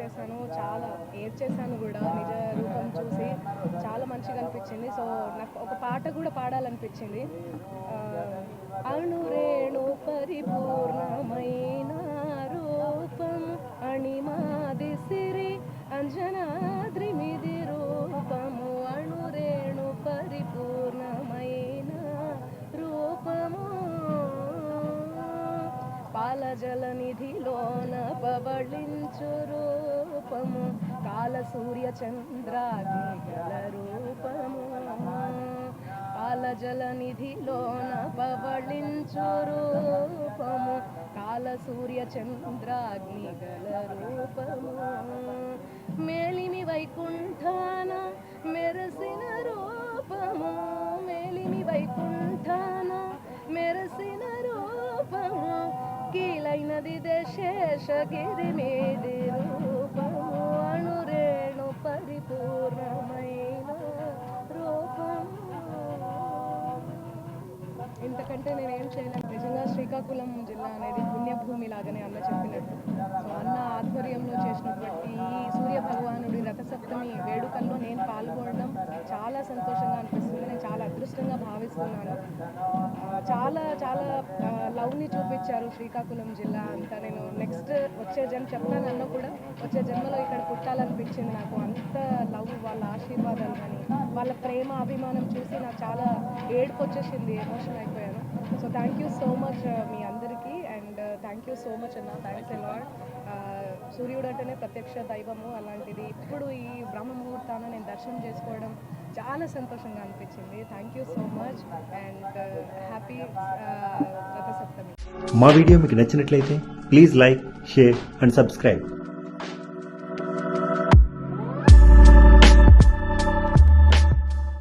చేశాను చాలా ఏడ్చేసాను కూడా నిజ రూపం చూసి చాలా మంచిగా అనిపించింది. సో నాకు ఒక పాట కూడా పాడాలనిపించింది. ఆ, రే పాలజల నిధిలోన పవళించు రూపము. కాల సూర్య చంద్రాగ్ని రూపము. పాలజల నిధిలోన పవళించు రూపము. కాల సూర్య చంద్రాగ్నిగల రూపము. మేలిమి వైకుంఠాన మెరసిన రూపము. కీలైనది శేషగిరి మీది రూపము అణురేణు పరిపూర్ణమైన రూపము. ఇంతకంటే నేను ఏం చేయలేను. నిజంగా శ్రీకాకుళం జిల్లా అనేది పుణ్యభూమి లాగానే అన్న చెప్పినట్టు. సో అన్న ఆధ్వర్యంలో చేసినటువంటి ఈ సూర్య భగవానుడి రథసప్తమి వేడుకల్లో నేను పాల్గొనడం చాలా సంతోషంగా అనిపిస్తుంది. నేను చాలా అదృష్టంగా భావిస్తున్నాను. చాలా చాలా లవ్ని చూపించారు శ్రీకాకుళం జిల్లా అంతా. నేను నెక్స్ట్ వచ్చే జన్మ చెప్తాను కూడా వచ్చే జన్మలో ఇక్కడ పుట్టాలనిపించింది నాకు. అంత లవ్ వాళ్ళ ఆశీర్వాదాలు కానీ వాళ్ళ ప్రేమ అభిమానం చూసి నాకు చాలా ఏడుపు వచ్చేసింది ఎమోషన్ అయిపోయాను. So thank you so much మీ అందరూ థ్యాంక్ యూ సో మచ్ అన్న. థ్యాంక్స్ ఎలాడ్ సూర్యుడు అంటేనే ప్రత్యక్ష దైవము అలాంటిది. ఇప్పుడు ఈ బ్రహ్మ ముహూర్తాన్ని నేను దర్శనం చేసుకోవడం చాలా సంతోషంగా అనిపించింది. Thank you so much and happy Rathasaptami. మా వీడియో మీకు నచ్చినట్లయితే please like share and subscribe.